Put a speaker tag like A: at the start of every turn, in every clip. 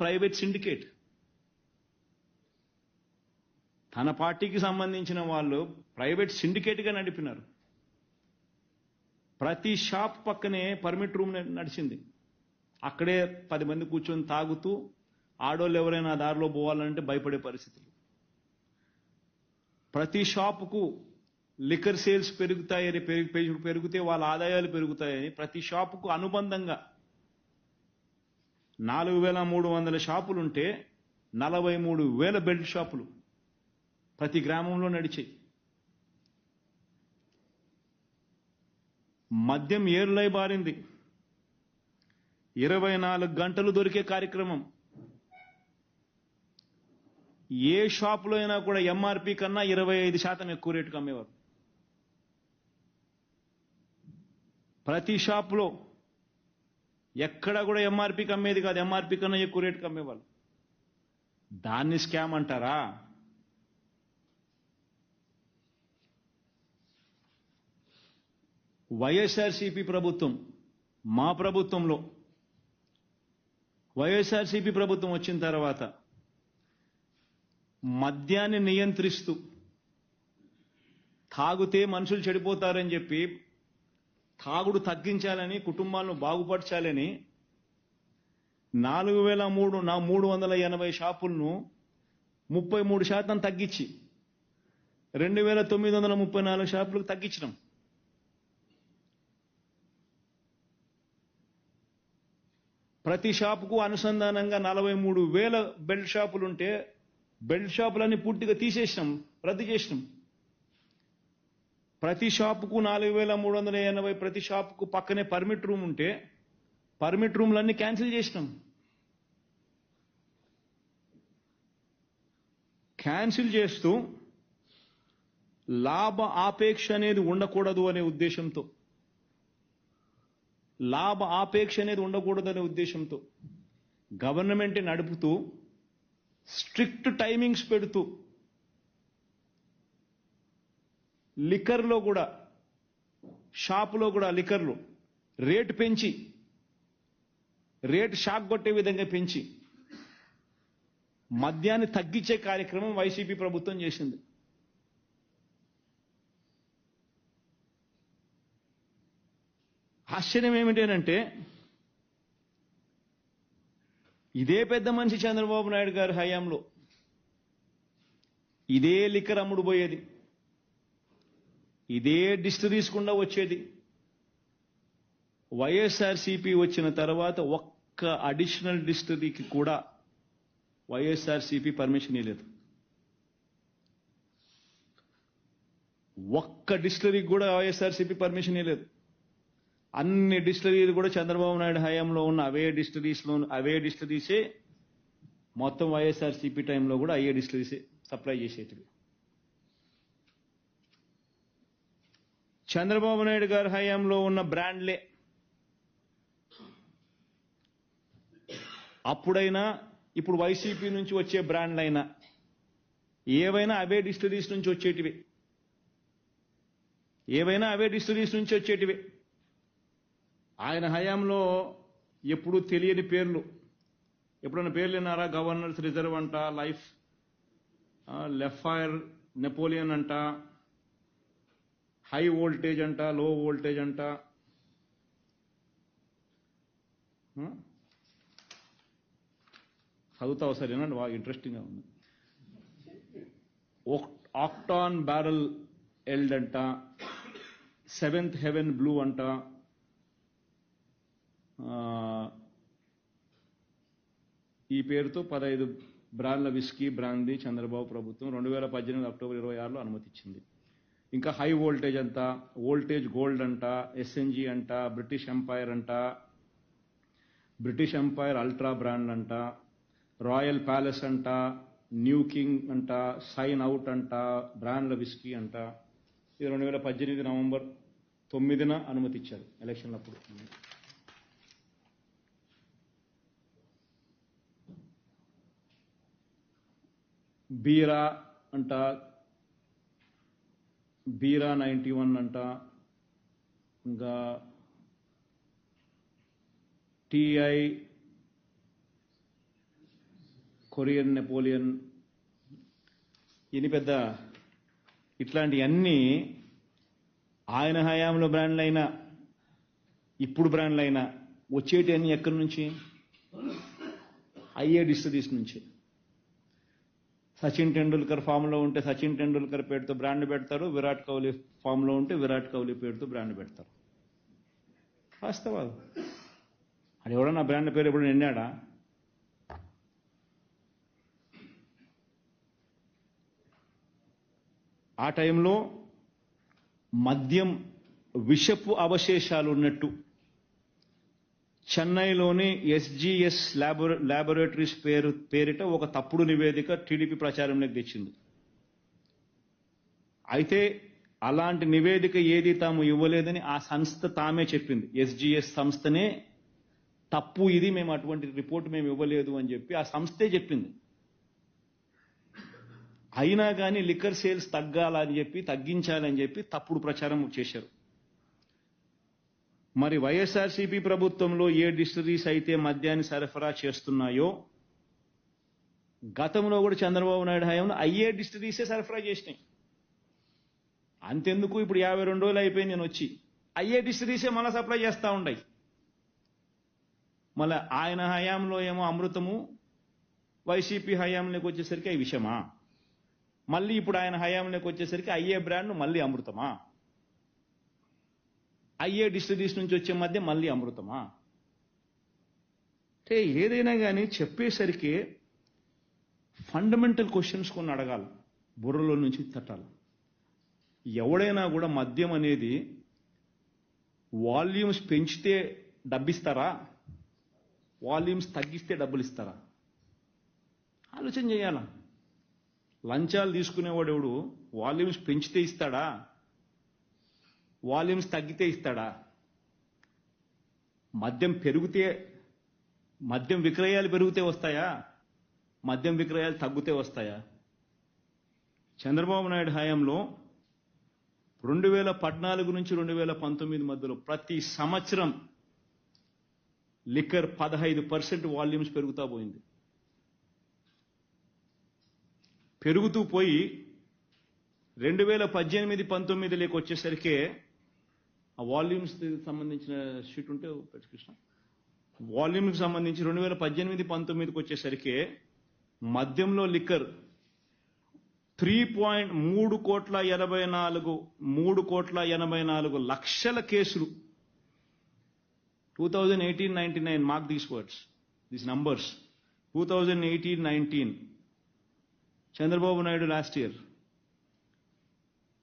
A: Private syndicate. తన పార్టీకి సంబంధించిన వాళ్ళు ప్రైవేట్ సిండికేట్గా నడిపినారు. ప్రతి షాప్ పక్కనే పర్మిట్ రూమ్ నడిచింది. అక్కడే పది మంది కూర్చొని తాగుతూ ఆడోళ్ళు ఎవరైనా దారిలో పోవాలంటే భయపడే పరిస్థితులు. ప్రతి షాపుకు లిక్కర్ సేల్స్ పెరుగుతాయని పెరుగు- పెరుగు- పెరిగితే వాళ్ళ ఆదాయాలు పెరుగుతాయని ప్రతి షాపుకు అనుబంధంగా నాలుగు వేల మూడు వందల షాపులుంటే నలభై మూడు వేల బెల్ట్ షాపులు ప్రతి గ్రామంలో నడిచాయి. మద్యం ఏరులై బారింది. ఇరవై నాలుగు గంటలు దొరికే కార్యక్రమం. ఏ షాపులో అయినా కూడా ఎంఆర్పి కన్నా ఇరవై ఐదు శాతం ఎక్కువ రేటుకు అమ్మేవారు. ప్రతి షాపులో ఎక్కడ కూడా ఎంఆర్పికి అమ్మేది కాదు. ఎంఆర్పి కన్నా ఎక్కువ రేటుకి అమ్మేవాళ్ళు దాన్ని స్కామ్ అంటారా? వైఎస్ఆర్సీపీ ప్రభుత్వం మా ప్రభుత్వంలో వైఎస్ఆర్సీపీ ప్రభుత్వం వచ్చిన తర్వాత మద్యాన్ని నియంత్రిస్తూ తాగితే మనుషులు చెడిపోతారని చెప్పి తాగుడు తగ్గించాలని కుటుంబాలను బాగుపరచాలని నాలుగు వేల మూడు నా మూడు వందల ఎనభై షాపులను ముప్పై మూడు శాతం తగ్గించి రెండు వేల తొమ్మిది వందల ముప్పై నాలుగు షాపులకు తగ్గించినాం. ప్రతి షాపుకు అనుసంధానంగా నలభై మూడు వేల బెల్ట్ షాపులు ఉంటే బెల్ట్ షాపులన్నీ పూర్తిగా తీసేసినాం రద్దు చేసినాం. ప్రతి షాపుకు నాలుగు వేల మూడు వందల ఎనభై ప్రతి షాపుకు పక్కనే పర్మిట్ రూమ్ ఉంటే పర్మిట్ రూమ్లన్నీ క్యాన్సిల్ చేసినాం. క్యాన్సిల్ చేస్తూ లాభ ఆపేక్ష అనేది ఉండకూడదు అనే ఉద్దేశంతో లాభ ఆపేక్ష అనేది ఉండకూడదు అనే ఉద్దేశంతో గవర్నమెంట్ నడుపుతూ స్ట్రిక్ట్ టైమింగ్స్ పెడుతూ లిక్కర్లో కూడా షాపులో కూడా లిక్కర్లు రేటు పెంచి రేటు షాక్ కొట్టే విధంగా పెంచి మద్యాన్ని తగ్గించే కార్యక్రమం వైసీపీ ప్రభుత్వం చేసింది. ఆశ్చర్యం ఏమిటేనంటే ఇదే పెద్ద మనిషి చంద్రబాబు నాయుడు గారి హయాంలో ఇదే లిక్కర్ అమ్ముడు పోయేది ఇదే డిస్టరీస్ గుండా వచ్చేది. వైఎస్ఆర్సీపీ వచ్చిన తర్వాత ఒక్క అడిషనల్ డిస్టరీకి కూడా వైఎస్ఆర్సీపీ పర్మిషన్ ఇవ్వలేదు ఒక్క డిస్టరీకి కూడా వైఎస్ఆర్సీపీ పర్మిషన్ ఇవ్వలేదు అన్ని డిస్టరీలు కూడా చంద్రబాబు నాయుడు హయాంలో ఉన్న అవే డిస్టరీస్లో అవే డిస్టరీసే మొత్తం వైఎస్ఆర్సీపీ టైంలో కూడా అయ్యే డిస్టరీసే సప్లై చేసేటివి. చంద్రబాబు నాయుడు గారి హయాంలో ఉన్న బ్రాండ్లే. అప్పుడైనా ఇప్పుడు వైసీపీ నుంచి వచ్చే బ్రాండ్లైనా ఏవైనా అవే డిస్టరీస్ నుంచి వచ్చేటివి. ఏవైనా అవే డిస్టరీస్ నుంచి వచ్చేటివి. ఆయన హయాంలో ఎప్పుడూ తెలియని పేర్లు. ఎప్పుడైనా పేర్లు విన్నారా? గవర్నర్స్ రిజర్వ్ అంట లైఫ్ లెఫైర్ నెపోలియన్ అంట హై వోల్టేజ్ అంట లో వోల్టేజ్ అంట. చదువుతావు చదువుతా ఒకసారి బాగా ఇంట్రెస్టింగ్గా ఉంది. ఆక్టాన్ బ్యారల్ ఎల్డ్ అంట సెవెంత్ హెవెన్ బ్లూ అంట ఈ పేరుతో పదహైదు బ్రాండ్ల విస్కీ బ్రాందీ చంద్రబాబు ప్రభుత్వం రెండు వేల పద్దెనిమిది అక్టోబర్ ఇరవై ఆరులో అనుమతిచ్చింది. ఇంకా హై వోల్టేజ్ అంట వోల్టేజ్ గోల్డ్ అంట ఎస్ఎన్జి అంట బ్రిటిష్ ఎంపైర్ అంట బ్రిటిష్ ఎంపైర్ అల్ట్రా బ్రాండ్ అంట రాయల్ ప్యాలెస్ అంట న్యూ కింగ్ అంట సైన్ అవుట్ అంట బ్రాండ్ల విస్కీ అంట. ఇది రెండు వేల పద్దెనిమిది నవంబర్ తొమ్మిదిన అనుమతి ఇచ్చారు ఎలక్షన్లప్పుడు. బీరా అంట బీరా నైంటీ వన్ అంట. ఇంకా టిఐ కొరియన్ నెపోలియన్. ఇన్ని పెద్ద ఇట్లాంటివన్నీ ఆయన హయాంలో బ్రాండ్లు అయినా ఇప్పుడు బ్రాండ్లు అయినా వచ్చేటి అన్ని ఎక్కడి నుంచి? ఐఏ డిస్టరీస్ నుంచి. సచిన్ టెండూల్కర్ ఫామ్లో ఉంటే సచిన్ టెండూల్కర్ పేరుతో బ్రాండ్ పెడతారు విరాట్ కోహ్లీ ఫామ్లో ఉంటే విరాట్ కోహ్లీ పేరుతో బ్రాండ్ పెడతారు. వాస్తవాలు. అది ఎవడన్నా బ్రాండ్ పేరు ఎప్పుడు నిన్నాడా ఆ టైంలో మద్యం విషపు అవశేషాలు ఉన్నట్టు చెన్నైలోని ఎస్జిఎస్ ల్యాబొరే ల్యాబొరేటరీస్ పేరు పేరిట ఒక తప్పుడు నివేదిక టీడీపీ ప్రచారంలోకి తెచ్చింది. అయితే అలాంటి నివేదిక ఏది తాము ఇవ్వలేదని ఆ సంస్థ తామే చెప్పింది. ఎస్జిఎస్ సంస్థనే తప్పు ఇది మేము అటువంటి రిపోర్ట్ మేము ఇవ్వలేదు అని చెప్పి ఆ సంస్థే చెప్పింది. అయినా కానీ లిక్కర్ సేల్స్ తగ్గాలని చెప్పి తగ్గించాలని చెప్పి తప్పుడు ప్రచారం చేశారు. మరి వైఎస్ఆర్సీపీ ప్రభుత్వంలో ఏ డిస్టరీస్ అయితే మద్యాన్ని సరఫరా చేస్తున్నాయో గతంలో కూడా చంద్రబాబు నాయుడు హయాంలో అయ్యే డిస్టరీసే సరఫరా చేసినాయి. అంతెందుకు ఇప్పుడు యాభై రెండు రోజులు అయిపోయింది నేను వచ్చి. అయ్యే డిస్టరీసే మళ్ళీ సప్లై చేస్తూ ఉన్నాయి మళ్ళీ ఆయన హయాంలో ఏమో అమృతము వైసీపీ హయాంలోకి వచ్చేసరికి అవి విషమా? మళ్ళీ ఇప్పుడు ఆయన హయాంలోకి వచ్చేసరికి అయ్యే బ్రాండ్ మళ్ళీ అమృతమా? అయ్యే డిస్టరీస్ నుంచి వచ్చే మధ్య మళ్ళీ అమృతమా? అంటే ఏదైనా కానీ చెప్పేసరికి ఫండమెంటల్ క్వశ్చన్స్ కొన్ని అడగాలి. బుర్రలో నుంచి తట్టాలి. ఎవడైనా కూడా మద్యం అనేది వాల్యూమ్స్ పెంచితే డబ్బిస్తారా? వాల్యూమ్స్ తగ్గిస్తే డబ్బులు ఇస్తారా ఆలోచన చేయాలా? లంచాలు తీసుకునేవాడు ఎవడు వాల్యూమ్స్ పెంచితే ఇస్తాడా? వాల్యూమ్స్ తగ్గితే ఇస్తాడా? మద్యం పెరిగితే మద్యం విక్రయాలు పెరిగితే వస్తాయా? మద్యం విక్రయాలు తగ్గితే వస్తాయా? చంద్రబాబు నాయుడు హయాంలో రెండు వేల పద్నాలుగు నుంచి రెండు వేల పంతొమ్మిది మధ్యలో ప్రతి సంవత్సరం లిక్కర్ పదహైదు పర్సెంట్ వాల్యూమ్స్ పెరుగుతా పోయింది. పెరుగుతూ పోయి రెండు వేల పద్దెనిమిది పంతొమ్మిదిలోకి వచ్చేసరికి ఆ వాల్యూమ్స్ సంబంధించిన షీట్ ఉంటే కృష్ణ. వాల్యూమ్కి సంబంధించి రెండు వేల పద్దెనిమిది పంతొమ్మిదికి వచ్చేసరికి మద్యంలో లిక్కర్ త్రీ పాయింట్ మూడు కోట్ల ఎనభై నాలుగు మూడు కోట్ల ఎనభై నాలుగు లక్షల కేసులు. Two thousand eighteen ninety nine mark these words these numbers. Two thousand eighteen nineteen Chandrababu Naidu last year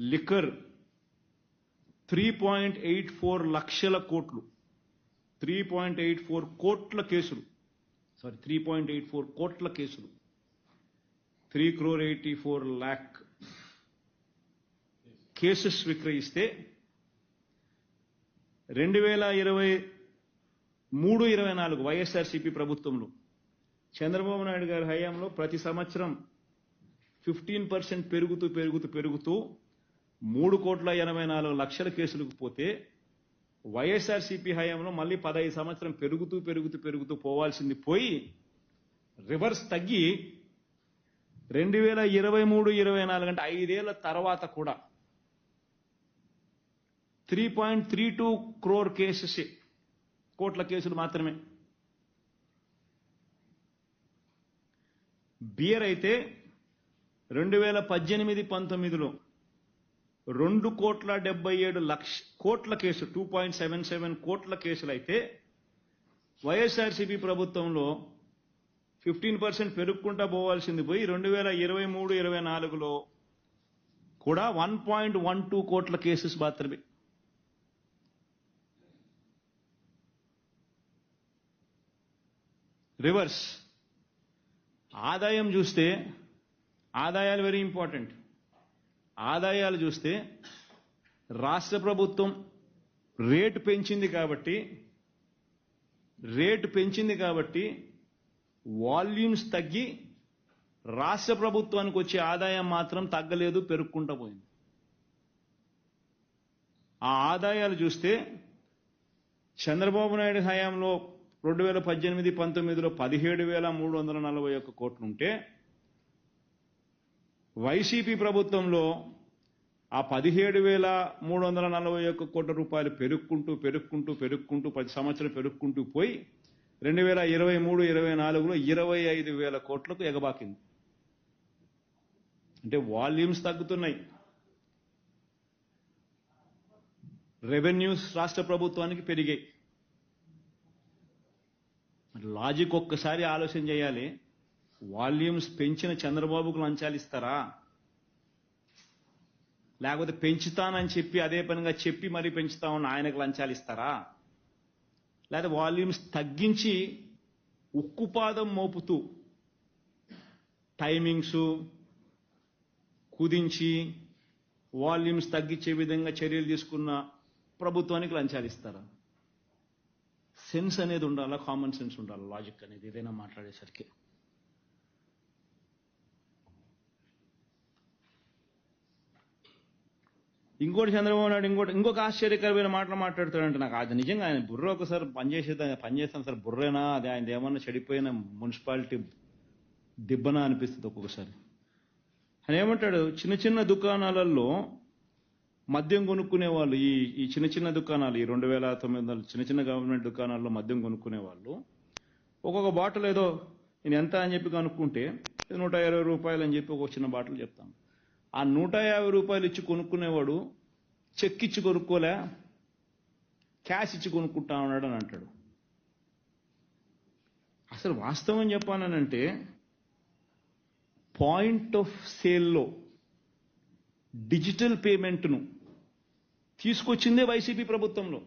A: liquor three point eight four లక్షల కోట్లు. త్రీ పాయింట్ ఎయిట్ ఫోర్ కోట్ల కేసులు. Sorry three point eight four కోట్ల కేసులు. Three crore eighty four lakh cases విక్రయిస్తే రెండు వేల ఇరవై మూడు ఇరవై నాలుగు వైఎస్ఆర్సీపీ ప్రభుత్వంలో చంద్రబాబు నాయుడు గారి హయాంలో ప్రతి సంవత్సరం ఫిఫ్టీన్ పర్సెంట్ పెరుగుతూ పెరుగుతూ పెరుగుతూ మూడు కోట్ల ఎనభై నాలుగు లక్షల కేసులకు పోతే వైఎస్ఆర్సీపీ హయాంలో మళ్ళీ పదహైదు సంవత్సరం పెరుగుతూ పెరుగుతూ పెరుగుతూ పోవాల్సింది పోయి రివర్స్ తగ్గి రెండు వేల ఇరవై మూడు ఇరవై నాలుగు అంటే ఐదేళ్ళ తర్వాత కూడా three point three two crore cases కోట్ల కేసులు మాత్రమే. బియర్ అయితే రెండు వేల పద్దెనిమిది పంతొమ్మిదిలో రెండు కోట్ల డెబ్బై ఏడు లక్ష కోట్ల కేసు టూ పాయింట్ సెవెన్ సెవెన్ కోట్ల కేసులు అయితే వైఎస్ఆర్సీపీ ప్రభుత్వంలో ఫిఫ్టీన్ పర్సెంట్ పెరుగుకుంటా పోవాల్సింది పోయి రెండు వేల ఇరవై మూడు ఇరవై నాలుగులో కూడా వన్ పాయింట్ వన్ టూ కోట్ల కేసెస్ మాత్రమే. రివర్స్. ఆదాయం చూస్తే ఆదాయాలు వెరీ ఇంపార్టెంట్ ఆదాయాలు చూస్తే రాష్ట్ర ప్రభుత్వం రేటు పెంచింది కాబట్టి రేటు పెంచింది కాబట్టి వాల్యూమ్స్ తగ్గి రాష్ట్ర ప్రభుత్వానికి వచ్చే ఆదాయం మాత్రం తగ్గలేదు పెరుక్కుంటా పోయింది. ఆ ఆదాయాలు చూస్తే చంద్రబాబు నాయుడు హయాంలో రెండు వేల పద్దెనిమిది పంతొమ్మిదిలో పదిహేడు వేల మూడు వందల నలభై ఒక్క కోట్లు ఉంటే వైసీపీ ప్రభుత్వంలో ఆ పదిహేడు వేల మూడు వందల నలభై ఒక్క కోట్ల రూపాయలు పెరుక్కుంటూ పెరుక్కుంటూ పెరుక్కుంటూ పది సంవత్సరం పెరుక్కుంటూ పోయి రెండు వేల ఇరవై మూడు ఇరవై నాలుగులో ఇరవై ఐదు వేల కోట్లకు ఎగబాకింది. అంటే వాల్యూమ్స్ తగ్గుతున్నాయి. రెవెన్యూస్ రాష్ట్ర ప్రభుత్వానికి పెరిగాయి. లాజిక్ ఒక్కసారి ఆలోచన చేయాలి. వాల్యూమ్స్ పెంచిన చంద్రబాబుకు లంచాలు ఇస్తారా? లేకపోతే పెంచుతానని చెప్పి అదే పనిగా చెప్పి మరీ పెంచుతామని ఆయనకు లంచాలు ఇస్తారా? లేదా వాల్యూమ్స్ తగ్గించి ఉక్కుపాదం మోపుతూ టైమింగ్స్ కుదించి వాల్యూమ్స్ తగ్గించే విధంగా చర్యలు తీసుకున్న ప్రభుత్వానికి లంచాలు ఇస్తారా? సెన్స్ అనేది ఉండాలా? కామన్ సెన్స్ ఉండాలి? లాజిక్ అనేది ఏదైనా మాట్లాడేసరికి. ఇంకోటి చంద్రబాబు నాయుడు ఇంకోటి ఇంకొక ఆశ్చర్యకరమైన మాటలు మాట్లాడుతాడంటే నాకు అది నిజంగా ఆయన బుర్ర ఒకసారి పనిచేసేది పనిచేస్తాను సార్ బుర్రేనా? అది ఆయన ఏమన్నా చెడిపోయిన మున్సిపాలిటీ దిబ్బనా అనిపిస్తుంది ఒక్కొక్కసారి. ఆయన ఏమంటాడు? చిన్న చిన్న దుకాణాలలో మద్యం కొనుక్కునే వాళ్ళు ఈ ఈ చిన్న చిన్న దుకాణాలు ఈ రెండు వేల తొమ్మిది వందల చిన్న చిన్న గవర్నమెంట్ దుకాణాల్లో మద్యం కొనుక్కునే వాళ్ళు ఒక్కొక్క బాటిల్ ఏదో నేను ఎంత అని చెప్పి కనుక్కుంటే నూట ఇరవై రూపాయలు అని చెప్పి ఒక చిన్న బాటిల్ చెప్తాను ఆ నూట యాభై రూపాయలు ఇచ్చి కొనుక్కునేవాడు చెక్ ఇచ్చి కొనుక్కోలే క్యాష్ ఇచ్చి కొనుక్కుంటా ఉన్నాడు అని అంటాడు. అసలు వాస్తవం చెప్పానంటే పాయింట్ ఆఫ్ సేల్లో డిజిటల్ పేమెంట్ను తీసుకొచ్చిందే వైసీపీ ప్రభుత్వంలో.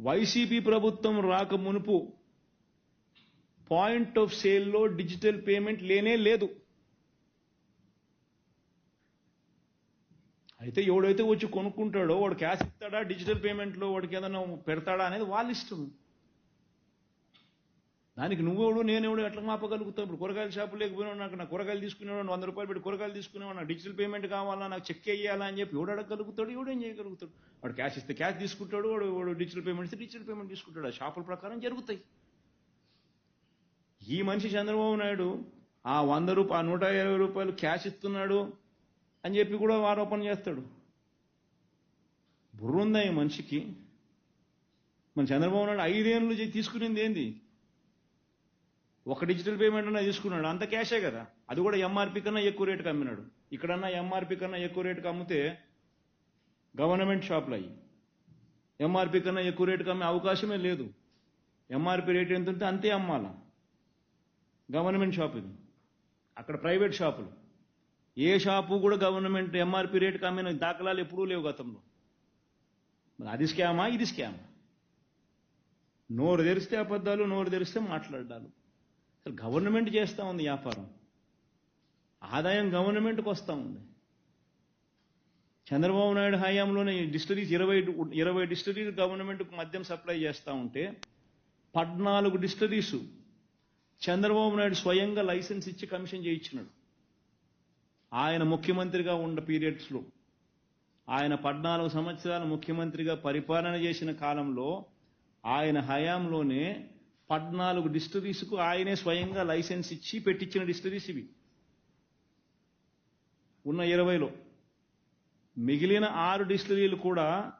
A: వైసీపీ ప్రభుత్వం రాక మునుపు పాయింట్ ఆఫ్ సేల్లో డిజిటల్ పేమెంట్ లేనే లేదు. అయితే ఎవడైతే వచ్చి కొనుక్కుంటాడో వాడు క్యాష్ ఇస్తాడా డిజిటల్ పేమెంట్లో వాడికి ఏదైనా పెడతాడా అనేది వాళ్ళ ఇష్టం. దానికి నువ్వెవడు నేనెవడు ఎట్లా మాపగలుగుతావు? ఇప్పుడు కూరగాయల షాపు లేకపోయినా నాకు నా కూరగాయలు తీసుకునేవాడు వంద రూపాయలు పెట్టి కూరగాయలు తీసుకునేవాడు నాకు డిజిటల్ పేమెంట్ కావాలా నాకు చెక్ వేయాలా అని చెప్పి ఎవడు అడగలుగుతాడు ఎవడేం చేయగలుగుతాడు? వాడు క్యాష్ ఇస్తే క్యాష్ తీసుకుంటాడు వాడు వాడు డిజిటల్ పేమెంట్ ఇస్తే డిజిటల్ పేమెంట్ తీసుకుంటాడు. ఆ షాపుల ప్రకారం జరుగుతాయి. ఈ మనిషి చంద్రబాబు నాయుడు ఆ వంద రూపాయలు నూట ఇరవై రూపాయలు క్యాష్ ఇస్తున్నాడు అని చెప్పి కూడా ఆరోపణ చేస్తాడు. బుర్రుందా ఈ మనిషికి మన చంద్రబాబు నాయుడు ఐదేళ్ళు తీసుకునింది ఏంది? ఒక డిజిటల్ పేమెంట్ అన్నా తీసుకున్నాడు. అంత క్యాషే కదా. అది కూడా ఎంఆర్పి కన్నా ఎక్కువ రేటుకి అమ్మినాడు. ఇక్కడన్నా ఎంఆర్పి కన్నా ఎక్కువ రేటుకి అమ్మితే గవర్నమెంట్ షాపులు అయ్యి ఎంఆర్పి కన్నా ఎక్కువ రేటుకి అమ్మే అవకాశమే లేదు. ఎంఆర్పి రేట్ ఎంత ఉంటే అంతే అమ్మాలా. గవర్నమెంట్ షాప్ ఇది. అక్కడ ప్రైవేట్ షాపులు ఏ షాపు కూడా గవర్నమెంట్ ఎంఆర్పి రేటుకి అమ్మిన దాఖలాలు ఎప్పుడూ లేవు గతంలో. మరి అది స్కామా ఇది స్కామా? నోరు తెరిస్తే అబద్ధాలు నోరు తెరిస్తే మాట్లాడాలి అసలు గవర్నమెంట్ చేస్తూ ఉంది వ్యాపారం. ఆదాయం గవర్నమెంట్కి వస్తూ ఉంది. చంద్రబాబు నాయుడు హయాంలోనే డిస్టరీస్ ఇరవై ఇరవై డిస్టరీస్ గవర్నమెంట్కు మద్యం సప్లై చేస్తూ ఉంటే పద్నాలుగు డిస్టరీస్ చంద్రబాబు నాయుడు స్వయంగా లైసెన్స్ ఇచ్చి కమిషన్ చేయించినాడు. ఆయన ముఖ్యమంత్రిగా ఉన్న పీరియడ్స్లో ఆయన పద్నాలుగు సంవత్సరాలు ముఖ్యమంత్రిగా పరిపాలన చేసిన కాలంలో ఆయన హయాంలోనే పద్నాలుగు డిస్టరీస్కు ఆయనే స్వయంగా లైసెన్స్ ఇచ్చి పెట్టించిన డిస్టరీస్ ఇవి. ఉన్న ఇరవైలో. మిగిలిన ఆరు డిస్టరీలు కూడా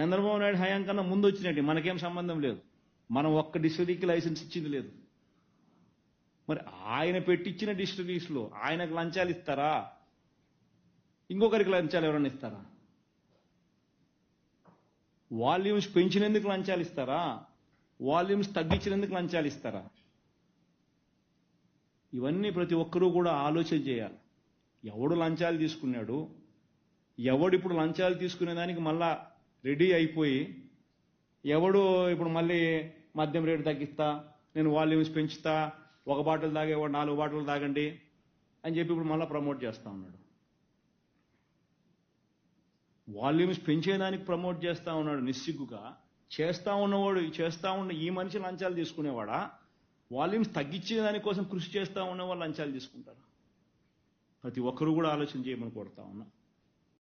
A: చంద్రబాబు నాయుడు హయాం కన్నా ముందు వచ్చినట్టు మనకేం సంబంధం లేదు. మనం ఒక్క డిస్టరీకి లైసెన్స్ ఇచ్చింది లేదు. మరి ఆయన పెట్టించిన డిస్టరీస్లో ఆయనకు లంచాలు ఇస్తారా? ఇంకొకరికి లంచాలు ఎవరైనా ఇస్తారా? వాల్యూమ్స్ పెంచినందుకు లంచాలు ఇస్తారా? వాల్యూమ్స్ తగ్గించినందుకు లంచాలు ఇస్తారా? ఇవన్నీ ప్రతి ఒక్కరూ కూడా ఆలోచన చేయాలి. ఎవడు లంచాలు తీసుకున్నాడు? ఎవడు ఇప్పుడు లంచాలు తీసుకునే దానికి మళ్ళా రెడీ అయిపోయి ఎవడు ఇప్పుడు మళ్ళీ మద్యం రేటు తగ్గిస్తా నేను వాల్యూమ్స్ పెంచుతా ఒక బాటిల్ తాగేవాడు నాలుగు బాటిల్ తాగండి అని చెప్పి ఇప్పుడు మళ్ళీ ప్రమోట్ చేస్తా ఉన్నాడు. వాల్యూమ్స్ పెంచేదానికి ప్రమోట్ చేస్తా ఉన్నాడు. నిస్సిగ్గుగా చేస్తా ఉన్నవాడు చేస్తా ఉన్న ఈ మనిషి లంచాలు తీసుకునేవాడా? వాల్యూమ్స్ తగ్గించే దానికోసం కృషి చేస్తా ఉన్నవాళ్ళు లంచాలు తీసుకుంటారు? ప్రతి ఒక్కరూ కూడా ఆలోచన చేయమని కోరుతా ఉన్నా.